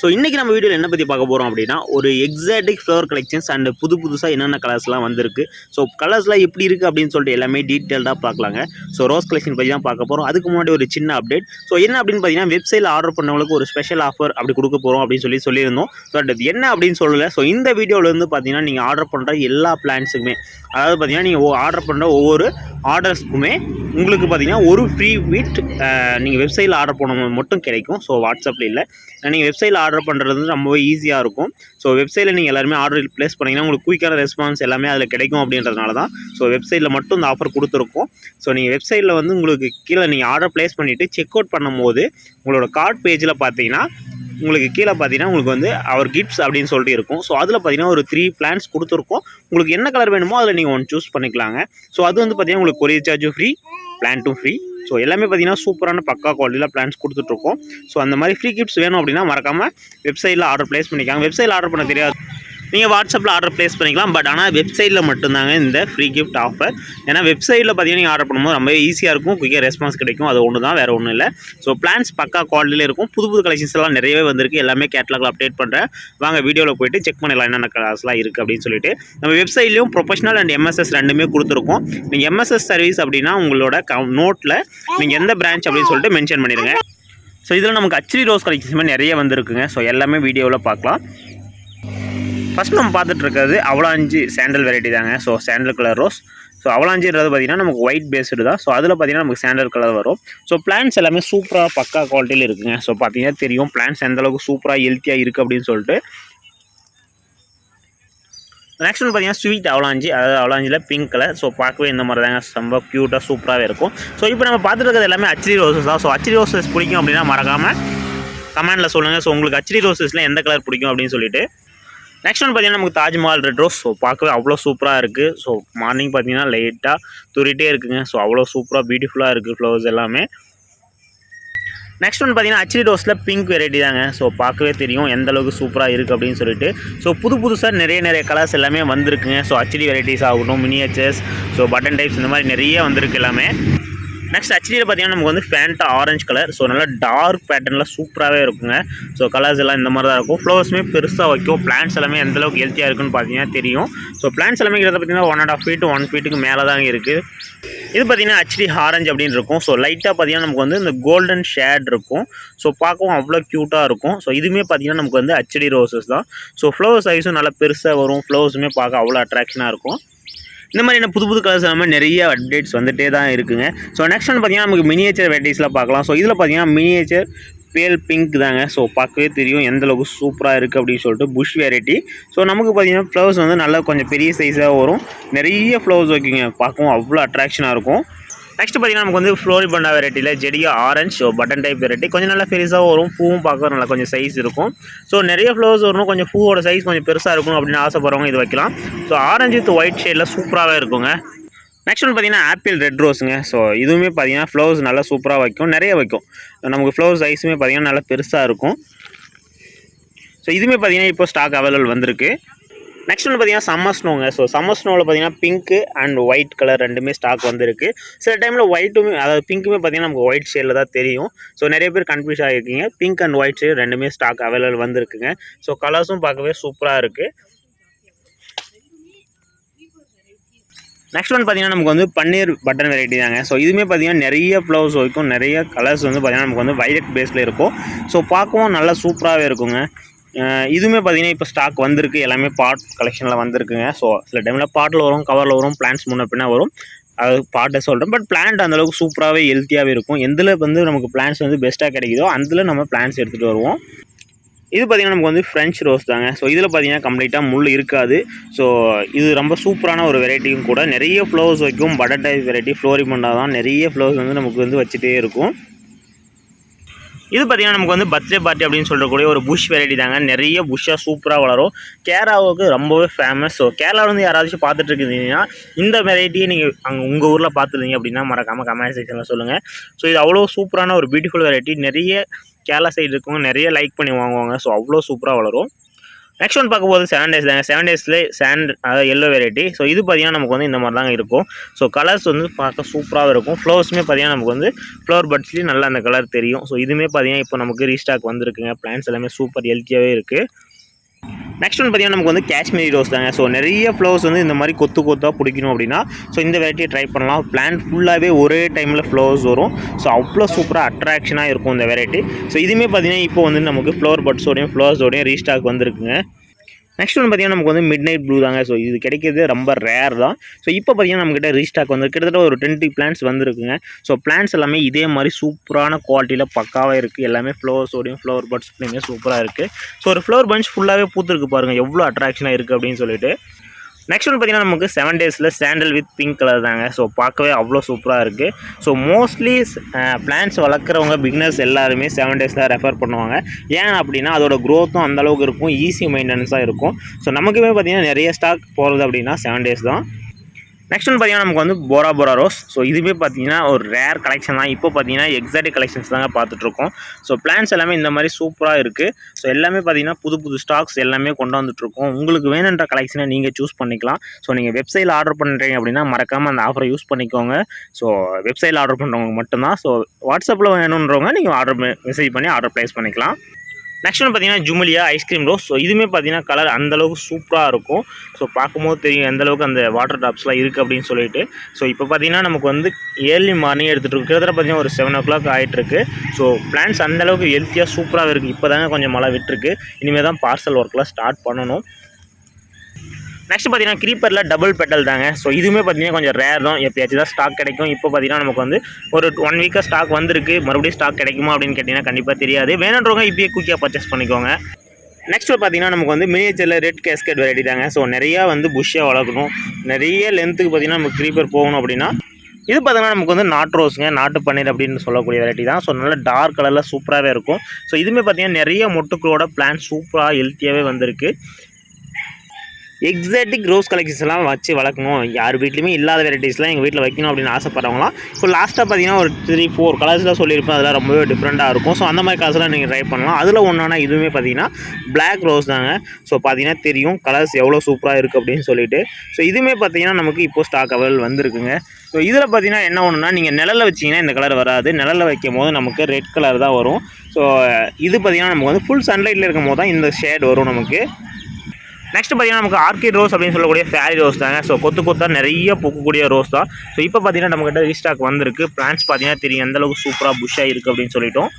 So இன்றைக்கி நம்ம வீடியோவில் என்ன பற்றி பார்க்க போகிறோம் அப்படின்னா ஒரு எக்ஸாட்டிக் ஃப்ளவர் கலெக்ஷன்ஸ் அண்ட் புது புதுசாக என்னென்ன கலர்ஸ்லாம் வந்திருக்கு. ஸோ கலர்ஸ்லாம் எப்படி இருக்குது அப்படின்னு சொல்லிட்டு எல்லாமே டீட்டெயில்டாக பார்க்கலாங்க. ஸோ ரோஸ் கலெக்ஷன் பற்றி தான் பார்க்க போகிறோம் அதுக்கு முன்னாடி ஒரு சின்ன அப்டேட் ஸோ என்ன அப்படின்னு பார்த்தீங்கன்னா வெப்சைட்டில் ஆர்டர் பண்ணவங்களுக்கு ஒரு ஸ்பெஷல் ஆஃபர் அப்படி கொடுக்க போகிறோம் அப்படின்னு சொல்லி சொல்லியிருந்தோம். பட் அது என்ன அப்படின்னு சொல்லலை. ஸோ இந்த வீடியோவில் வந்து பார்த்தீங்கன்னா நீங்கள் ஆர்டர் பண்ணுற எல்லா பிளான்ஸுக்குமே அதாவது பார்த்தீங்கன்னா நீங்கள் ஆர்டர் பண்ணுற ஒவ்வொரு ஆர்டர்ஸ்க்குமே உங்களுக்கு பார்த்திங்கன்னா ஒரு ஃப்ரீ வீட் நீங்கள் வெப்சைட்டில் ஆர்டர் பண்ண மட்டும் கிடைக்கும். ஸோ வாட்ஸ்அப்பில் இல்லை. நீங்கள் வெப்சைட்டில் ஆர்டர் பண்ணுறது வந்து ரொம்பவே ஈஸியாக இருக்கும். ஸோ வெப்சைட்டில் நீங்கள் எல்லாருமே ஆர்டர் ப்ளேஸ் பண்ணிங்கன்னா உங்களுக்கு குயிக்கான ரெஸ்பான்ஸ் எல்லாமே அதில் கிடைக்கும் அப்படின்றதுனால தான். ஸோ வெப்சைட்டில் மட்டும் இந்த ஆஃபர் கொடுத்துருக்கோம். ஸோ நீங்கள் வெப்சைட்டில் வந்து உங்களுக்கு கீழே நீங்கள் ஆர்டர் ப்ளேஸ் பண்ணிவிட்டு செக் அவுட் பண்ணும்போது உங்களோட கார்ட் பேஜில் பார்த்தீங்கன்னா உங்களுக்கு கீழே பார்த்தீங்கன்னா உங்களுக்கு வந்து அவர் கிஃப்ட்ஸ் அப்படின்னு சொல்லிட்டு இருக்கும். ஸோ அதில் பார்த்தீங்கன்னா ஒரு த்ரீ பிளான்ஸ் கொடுத்துருக்கோம். உங்களுக்கு என்ன கலர் வேணுமோ அதில் நீங்கள் ஒன்று சூஸ் பண்ணிக்கலாங்க. ஸோ அது வந்து பார்த்தீங்கன்னா உங்களுக்கு கொரியர் சார்ஜும் ஃப்ரீ பிளான்ட்டும் ஃப்ரீ ஸோ எல்லாமே பார்த்தீங்கன்னா சூப்பரான பக்கா குவாலிட்டியில் பிளான்ஸ் கொடுத்துட்ருக்கோம் ஸோ அந்த மாதிரி ஃப்ரீ கிஃப்ட்ஸ் வேணும் அப்படின்னா மறக்காமல் வெப்சைட்டில் ஆர்டர் ப்ளேஸ் பண்ணிக்காங்க. வெப்சைட்டில் ஆர்டர் பண்ண தெரியாது. நீங்கள் வாட்ஸ்அப்பில் ஆர்டர் ப்ளேஸ் பண்ணிக்கலாம். பட் ஆனால் வெப்சைட்டில் மட்டும்தாங்க இந்த ஃப்ரீ கிஃப்ட் ஆஃபர் ஏன்னா வெப்சைட்டில் பார்த்தீங்கன்னா நீங்கள் ஆர்டர் பண்ணும்போது ரொம்ப ஈஸியாக இருக்கும். குயிக்காக ரெஸ்பான்ஸ் கிடைக்கும். அது ஒன்று தான் வேறு ஒன்றும் இல்லை. ஸோ பிளான்ஸ் பக்கா குவாலிட்டியில் இருக்கும். புது புது கலெக்ஷன்ஸ் எல்லாம் நிறையவே வந்திருக்கு. எல்லாமே கேட்லாகில் அப்டேட் பண்ணுறேன் வாங்க வீடியோவில் போயிட்டு செக் பண்ணிடலாம் என்னென்ன கலர்ஸ்லாம் இருக்குது அப்படின்னு சொல்லிட்டு. நம்ம வெப்சைட்லேயும் ப்ரொஃபஷனல் அண்ட் எம்எஸ்எஸ் ரெண்டுமே கொடுத்துருக்கோம். நீங்கள் எம்எஸ்எஸ் சர்வீஸ் அப்படின்னா உங்களோட க நோட்டில் நீங்கள் எந்த பிரான்ச் அப்படின்னு சொல்லிட்டு மென்ஷன் பண்ணிடுங்க. ஸோ இதில் நமக்கு அச்ரி ரோஸ் கலெக்ஷன்ஸ் நிறைய வந்திருக்குங்க. ஸோ எல்லாமே வீடியோவில் பார்க்கலாம். ஃபஸ்ட் நம்ம பார்த்துட்ருக்கிறது அவலாஞ்சி சாண்டல் வெரைட்டி தாங்க. So sandal colour rose so அவலாஞ்சின்றது பார்த்தீங்கன்னா நமக்கு ஒயிட் பேஸ்டு தான். ஸோ அதில் பார்த்தீங்கன்னா நமக்கு சாண்டல் கலர் வரும். ஸோ பிளான்ஸ் எல்லாமே சூப்பராக பக்கா குவாலிட்டியில் இருக்குங்க. ஸோ பார்த்தீங்கன்னா தெரியும். பிளான்ஸ் எந்தளவுக்கு சூப்பராக ஹெல்த்தியாக இருக்குது அப்படின்னு சொல்லிட்டு. நெக்ஸ்ட் ஒன்று பார்த்தீங்கன்னா ஸ்வீட் அவலாஞ்சி. அதாவது அவலாஞ்சியில் பிங்க் கலர் ஸோ பார்க்கவே இந்த மாதிரி தாங்க. ரொம்ப க்யூட்டாக சூப்பராகவே இருக்கும். ஸோ இப்போ நம்ம பார்த்துட்டு இருக்கிறது எல்லாமே அச்சரி ரோசஸ் தான். ஸோ அச்சரி ரோசஸ் பிடிக்கும் அப்படின்னா மறக்காமல் கமெண்டில் சொல்லுங்கள் ஸோ உங்களுக்கு அச்சரி ரோசஸில் எந்த கலர் பிடிக்கும் அப்படின்னு சொல்லிட்டு. நெக்ஸ்ட் ஒன் பார்த்தீங்கன்னா நமக்கு தாஜ்மஹால் ரெட்ரோ ரோஸ். ஸோ பார்க்கவே அவ்வளோ சூப்பராக இருக்குது ஸோ மார்னிங் பார்த்தீங்கன்னா லைட்டாக தூரிட்டே இருக்குங்க. ஸோ அவ்வளோ சூப்பராக பியூட்டிஃபுல்லாக இருக்குது ஃப்ளவர்ஸ் எல்லாமே. நெக்ஸ்ட் ஒன் பார்த்தீங்கன்னா அச்ரி ரோஸில் பிங்க் வெரைட்டி தாங்க. ஸோ பார்க்கவே தெரியும் எந்த அளவுக்கு சூப்பராக இருக்குது அப்படின்னு சொல்லிட்டு. ஸோ புது புதுசாக நிறைய நிறைய கலர்ஸ் எல்லாமே வந்திருக்குங்க. ஸோ அச்டி வெரைட்டிஸ் ஆகட்டும் மினியேச்சர்ஸ் ஸோ பட்டன் டைப்ஸ் இந்த மாதிரி நிறைய வந்திருக்கு எல்லாமே. நெக்ஸ்ட் அச்டியில் பார்த்தீங்கன்னா நமக்கு வந்து ஃபேண்டா ஆரஞ்சு கலர் ஸோ நல்லா டார்க் பேட்டர்னில் சூப்பராகவே இருக்குங்க. ஸோ கலர்ஸ் எல்லாம் இந்த மாதிரி தான் இருக்கும் ஃப்ளவர்ஸுமே பெருசாக வைக்கும். பிளான்ஸ் எல்லாமே எந்த அளவுக்கு ஹெல்த்தியாக இருக்குன்னு பார்த்தீங்கன்னா தெரியும். ஸோ பிளான்ஸ் எல்லாமே கிட்ட பார்த்தீங்கன்னா one and half feet one ஃபீட்டுக்கு மேலே தாங்க இருக்குது இது பார்த்தீங்கன்னா ஹச்டி ஆரஞ்சு அப்படின்னு இருக்கும். ஸோ லைட்டாக பார்த்தீங்கன்னா நமக்கு வந்து இந்த கோல்டன் ஷேட் இருக்கும். ஸோ பார்க்கவும் அவ்வளோ க்யூட்டாக இருக்கும். ஸோ இதுவுமே பார்த்தீங்கன்னா நமக்கு வந்து ஹச்டி ரோசஸ் தான். ஸோ ஃப்ளவர் சைஸும் நல்லா பெருசாக வரும். ஃப்ளவர்ஸுமே பார்க்க அவ்வளோ அட்ராக்ஷனாக இருக்கும். இந்த மாதிரி என்ன புது புது கலர்ஸ் எல்லாமே நிறைய அப்டேட்ஸ் வந்துட்டே தான் இருக்குங்க. ஸோ நெக்ஸ்ட் வந்து பார்த்தீங்கன்னா நமக்கு மினியேச்சர் வெரைட்டிஸில் பார்க்கலாம். ஸோ இதில் பார்த்தீங்கன்னா மினியேச்சர் பேல் பிங்க் தாங்க. ஸோ பார்க்கவே தெரியும் எந்த அளவுக்கு சூப்பராக இருக்குது அப்படின்னு சொல்லிட்டு புஷ் வெரைட்டி ஸோ நமக்கு பார்த்தீங்கன்னா ஃப்ளவர்ஸ் வந்து நல்லா கொஞ்சம் பெரிய சைஸாக வரும். நிறைய ஃப்ளவர்ஸ் வைக்குங்க. பார்க்கவும் அவ்வளோ அட்ராக்ஷனாக இருக்கும். நெக்ஸ்ட் பார்த்தீங்கன்னா நமக்கு வந்து ஃப்ளோரிபண்டா வெரைட்டியில் ஜெடியா orange so button type variety கொஞ்சம் நல்லா பெருசாக வரும் பூவும் பார்க்க நல்லா கொஞ்சம் சைஸ் இருக்கும். ஸோ நிறைய ஃப்ளவர்ஸ் வரணும் கொஞ்சம் பூவோட சைஸ் கொஞ்சம் பெருசாக இருக்கும் அப்படின்னு ஆசைப்படுறவங்க இது வைக்கலாம். ஸோ ஆரஞ்சு வித் ஒயிட் ஷேடில் சூப்பராகவே இருக்குங்க. நெக்ஸ்ட் ஒன்று பார்த்தீங்கன்னா ஆப்பிள் ரெட் ரோஸுங்க ஸோ இதுவுமே பார்த்தீங்கன்னா ஃப்ளவர்ஸ் நல்லா சூப்பராக வைக்கும் நிறைய வைக்கும். நமக்கு ஃப்ளவர் சைஸுமே பார்த்தீங்கன்னா நல்லா பெருசாக இருக்கும். ஸோ இதுவுமே பார்த்தீங்கன்னா இப்போ ஸ்டாக் அவைலபிள் வந்திருக்கு. நெக்ஸ்ட் வந்து பார்த்தீங்கன்னா சம்மர் ஸ்னோங்க ஸோ சம்மர் ஸ்னோவில் பார்த்தீங்கன்னா பிங்க்கு அண்ட் ஒயிட் கலர் ரெண்டுமே ஸ்டாக் வந்திருக்கு. சில டைமில் ஒயிட்டுமே அதாவது பிங்க்குமே பார்த்தீங்கன்னா நமக்கு ஒயிட் ஷேடில் தான் தெரியும். ஸோ நிறைய பேர் கன்ஃபியூஸ் ஆகிருக்கீங்க. பிங்க் அண்ட் ஒயிட் ஷேட் ரெண்டுமே ஸ்டாக் அவைலபிள் வந்திருக்குங்க. ஸோ கலர்ஸும் பார்க்கவே சூப்பராக இருக்குது நெக்ஸ்ட் ஒன் பார்த்தீங்கன்னா நமக்கு வந்து பன்னீர் பட்டன் வெரைட்டி தாங்க. ஸோ இதுவுமே பார்த்தீங்கன்னா நிறைய ப்ளவுஸ் வைக்கும். நிறைய கலர்ஸ் வந்து பார்த்தீங்கன்னா நமக்கு வந்து வைலட் பேஸில் இருக்கும். ஸோ பார்க்கவும் நல்லா சூப்பராகவே இருக்குங்க. இதுவுமே பார்த்தீங்கன்னா இப்போ ஸ்டாக் வந்திருக்கு. எல்லாமே பாட் கலெக்ஷனில் வந்திருக்குங்க. ஸோ சில டைமில் பாட்டில் வரும் கவரில் வரும் பிளான்ஸ் முன்ன பின்னா வரும். அது பாட்டை சொல்கிறேன் பட் பிளான்ட் அந்தளவுக்கு சூப்பராகவே ஹெல்த்தியாகவே இருக்கும். எந்தில் வந்து நமக்கு பிளான்ஸ் வந்து பெஸ்ட்டாக கிடைக்குதோ அதில் நம்ம பிளான்ஸ் எடுத்துகிட்டு வருவோம். இது பார்த்திங்கன்னா நமக்கு வந்து ஃப்ரெஞ்ச் ரோஸ் தாங்க. ஸோ இதில் பார்த்தீங்கன்னா கம்ப்ளீட்டாக முள் இருக்காது. ஸோ இது ரொம்ப சூப்பரான ஒரு வெரைட்டியும் கூட. நிறைய ஃப்ளவர்ஸ் வைக்கும். பட்டர் டைப் வெரைட்டி பண்ணால் தான் நிறைய ஃப்ளவர்ஸ் வந்து நமக்கு வந்து வச்சுட்டே இருக்கும். இது பார்த்தீங்கன்னா நமக்கு வந்து பர்த்டே பார்ட்டி அப்படின்னு சொல்லக்கூடிய ஒரு புஷ் வெரைட்டி தாங்க. நிறைய புஷ்ஷாக சூப்பராக வளரும். கேரளாவுக்கு ரொம்பவே ஃபேமஸ் ஸோ கேரளாவில் வந்து யாராச்சும் பார்த்துட்டு இருக்கீங்கன்னா இந்த வெரைட்டியை நீங்கள் அங்கே உங்கள் ஊரில் பார்த்துருந்தீங்க அப்படின்னா மறக்காமல் கமெண்ட் செக்ஷனில் சொல்லுங்கள் ஸோ இது அவ்வளோ சூப்பரான ஒரு பியூட்டிஃபுல் வெரைட்டி நிறைய கேரளா சைடு இருக்கவங்க நிறைய லைக் பண்ணி வாங்குவாங்க. ஸோ அவ்வளோ சூப்பராக வளரும். நெக்ஸ்ட் ஒன் பார்க்கும்போது செவன் டேஸ் தாங்க. செவன் டேஸில் சாண்ட் அதாவது எல்லோ வெரைட்டி ஸோ இது பார்த்தீங்கன்னா நமக்கு வந்து இந்த மாதிரி தாங்க இருக்கும். ஸோ கலர்ஸ் வந்து பார்க்க சூப்பராக இருக்கும். ஃப்ளவர்ஸுமே பார்த்தீங்கன்னா நமக்கு வந்து ஃப்ளவர் பட்ஸ்லேயும் நல்லா அந்த கலர் தெரியும். ஸோ இதுவுமே பார்த்தீங்கன்னா இப்போ நமக்கு ரீஸ்டாக் வந்திருக்குங்க. பிளான்ஸ் எல்லாமே சூப்பர் ஹெல்த்தியாகவே இருக்குது நெக்ஸ்ட் ஒன் பார்த்தீங்கன்னா நமக்கு வந்து காஷ்மீரி ரோஸ் தாங்க. ஸோ நிறைய ஃப்ளவர்ஸ் வந்து இந்த மாதிரி கொத்து கொத்தாக பிடிக்கணும் அப்படின்னா ஸோ இந்த வெரைட்டியை ட்ரை பண்ணலாம். பிளான்ட் ஃபுல்லாகவே ஒரே டைமில் ஃப்ளவர்ஸ் வரும். ஸோ அவ்வளோ சூப்பராக அட்ராக்ஷனாக இருக்கும் இந்த வெரைட்டி ஸோ இதுவுமே பார்த்தீங்கன்னா இப்போ வந்து நமக்கு ஃப்ளவர் பட்ஸோடையும் ஃப்ளவர்ஸோடையும் ரீஸ்டாக் வந்திருக்குங்க. நெக்ஸ்ட் ஒன்று பார்த்தீங்கன்னா நமக்கு வந்து மிட் நைட் ப்ளூ தாங்க. ஸோ இது கிடைக்கிறது ரொம்ப ரேர் தான். ஸோ இப்போ பார்த்தீங்கன்னா நம்மக்கிட்ட ரீஸ்டாக் வந்து கிட்டத்தட்ட ஒரு டுவெண்ட்டி பிளான்ஸ் வந்துருக்குங்க. ஸோ பிளான்ஸ் எல்லாமே இதே மாதிரி சூப்பரான குவாலிட்டியில் பக்காவாக இருக்குது எல்லாமே ஃப்ளவர்ஸோடையும் ஃப்ளவர் பட்ஸ்லையுமே சூப்பராக இருக்குது ஸோ ஒரு ஃப்ளவர் பஞ்ச் ஃபுல்லாகவே பூத்துருக்கு பாருங்கள் எவ்வளோ அட்ராக்ஷனாக இருக்குது அப்படின்னு சொல்லிட்டு. நெக்ஸ்ட் ஒன்று பார்த்தீங்கன்னா நமக்கு செவன் டேஸில் சாண்டல் வித் பிங்க் கலர் தாங்க. ஸோ பார்க்கவே அவ்வளோ சூப்பராக இருக்குது ஸோ மோஸ்ட்லி பிளான்ஸ் வளர்க்குறவங்க பிக்னர்ஸ் எல்லாருமே செவன் டேஸ் தான் ரெஃபர் பண்ணுவாங்க. ஏன் அப்படின்னா அதோட க்ரோத்தும் அந்த அளவுக்கு இருக்கும். ஈஸி மெயின்டெனன்ஸாக இருக்கும். ஸோ நமக்குமே பார்த்தீங்கன்னா நிறைய ஸ்டாக் போகிறது அப்படின்னா செவன் டேஸ் தான். நெக்ஸ்ட் வந்து பார்த்தீங்கன்னா நமக்கு வந்து போரா போரா ரோஸ் ஸோ இதுவே பார்த்தீங்கன்னா ஒரு ரேர் கலெக்ஷன் தான். இப்போ பார்த்தீங்கன்னா எக்ஸாட்டிக் கலெக்ஷன்ஸ் தாங்க பார்த்துட்ருக்கோம் ஸோ பிளான்ஸ் எல்லாமே இந்த மாதிரி சூப்பராக இருக்குது ஸோ எல்லாமே பார்த்தீங்கன்னா புது புது ஸ்டாக்ஸ் எல்லாமே கொண்டு வந்துட்ருக்கோம் உங்களுக்கு வேணுன்ற கலெக்ஷனை நீங்கள் சூஸ் பண்ணிக்கலாம். ஸோ நீங்கள் வெப்சைட்டில் ஆர்டர் பண்ணுறீங்க அப்படின்னா மறக்காமல் அந்த ஆஃபரை யூஸ் பண்ணிக்கோங்க. ஸோ வெப்சைட்டில் ஆர்டர் பண்ணுறவங்க மட்டும்தான். ஸோ வாட்ஸ்அப்பில் வேணுன்றவங்க நீங்கள் ஆர்டர் மெசேஜ் பண்ணி ஆர்டர் ப்ளேஸ் பண்ணிக்கலாம். நெக்ஸ்ட் ஒன்று பார்த்தீங்கன்னா ஜுமலியா ஐஸ்கிரீம் ரோஸ் ஸோ இதுவுமே பார்த்தீங்கன்னா கலர் அந்தளவுக்கு சூப்பராக இருக்கும். ஸோ பார்க்கும்போது தெரியும் எந்தளவுக்கு அந்த வாட்டர் ட்ராப்ஸ்லாம் இருக்குது அப்படின்னு சொல்லிட்டு. ஸோ இப்போ பார்த்தீங்கன்னா நமக்கு வந்து ஏர்லி மார்னிங் எடுத்துகிட்டு இருக்கு. கிட்டத்தட்ட பார்த்தீங்கன்னா ஒரு செவன் ஓ கிளாக் ஆகிட்டுருக்கு ஸோ பிளான்ஸ் அந்தளவுக்கு ஹெல்த்தியாக சூப்பராக இருக்குது இப்போ தாங்க கொஞ்சம் மழை விட்டுருக்கு. இனிமேல் தான் பார்சல் ஒர்க்லாம் ஸ்டார்ட் பண்ணணும். நெக்ஸ்ட் பார்த்தீங்கன்னா க்ரீப்பரில் டபுள் பெட்டல் தாங்க. ஸோ இதுவுமே பார்த்தீங்கன்னா கொஞ்சம் ரேர் தான். எப்பயாச்சும் தான் ஸ்டாக் கிடைக்கும். இப்போ பார்த்தீங்கன்னா நமக்கு வந்து ஒரு ஒன் வீக்காக ஸ்டாக் வந்திருக்கு. மறுபடியும் ஸ்டாக் கிடைக்குமா அப்படின்னு கேட்டிங்கன்னா கண்டிப்பாக தெரியாது. வேணுன்றவங்க இப்போயே குயிக்காக பர்ச்சேஸ் பண்ணிக்கோங்க. நெக்ஸ்ட் பார்த்தீங்கன்னா நமக்கு வந்து மினியேச்சரில் ரெட் கேஸ்கெட் வெரைட்டி தாங்க. ஸோ நிறையா வந்து புஷ்ஷாக வளர்க்கணும். நிறைய லென்த்துக்கு பார்த்தீங்கன்னா நமக்கு க்ரீப்பர் போகணும் அப்படின்னா இது பார்த்தீங்கன்னா நமக்கு வந்து நாட்டு ரோஸுங்க நாட்டு பன்னீர் அப்படின்னு சொல்லக்கூடிய வெரைட்டி தான். ஸோ நல்ல டார்க் கலரில் சூப்பராகவே இருக்கும். ஸோ இதுவுமே பார்த்தீங்கன்னா நிறைய மொட்டுக்களோட பிளான் சூப்பராக ஹெல்த்தியாகவே வந்திருக்கு. எக்ஸாட்டிக் ரோஸ் கலெக்ஷன்ஸ்லாம் வச்சு வளர்க்கணும். யார் வீட்லையுமே இல்லாத வெரைட்டிஸ்லாம் எங்கள் வீட்டில் வைக்கணும் அப்படின்னு ஆசைப்பட்றவங்களாம். இப்போ லாஸ்ட்டாக பார்த்தீங்கன்னா ஒரு த்ரீ ஃபோர் கலர்ஸ்லாம் சொல்லியிருப்பேன். அதெல்லாம் ரொம்பவே டிஃப்ரெண்ட்டாக இருக்கும். ஸோ அந்த மாதிரி கலர்ஸ்லாம் நீங்கள் ட்ரை பண்ணலாம். அதில் ஒன்றான இதுவுமே பார்த்தீங்கன்னா பிளாக் ரோஸ் தாங்க. ஸோ பார்த்தீங்கன்னா தெரியும் கலர்ஸ் எவ்வளோ சூப்பராக இருக்குது அப்படின்னு சொல்லிட்டு. ஸோ இதுவுமே பார்த்தீங்கன்னா நமக்கு இப்போ ஸ்டாக் அவைல் வந்திருக்குங்க. ஸோ இதில் பார்த்தீங்கன்னா என்ன ஒன்றுனா நீங்கள் நிழலில் வச்சிங்கன்னா இந்த கலர் வராது. நிழலில் வைக்கும் போது நமக்கு ரெட் கலர் தான் வரும். ஸோ இது பார்த்தீங்கன்னா நமக்கு வந்து ஃபுல் சன்லைட்டில் இருக்கும் போது தான் இந்த ஷேட் வரும் நமக்கு. நெக்ஸ்ட் பார்த்தீங்கன்னா நமக்கு ஆர்கிட் ரோஸ் அப்படின்னு சொல்லக்கூடிய ஃபேரி ரோஸ் தாங்க. ஸோ கொத்து கொத்தாக நிறைய பூக்கக்கூடிய ரோஸ் தான். ஸோ இப்போ பார்த்தீங்கன்னா நம்மக்கிட்ட ரீஸ்டாக் வந்திருக்கு. பிளான்ஸ் பார்த்தீங்கன்னா தெரியும் எந்தளவுக்கு சூப்பராக புஷ்ஷாக இருக்குது அப்படின்னு சொல்லிட்டோம்.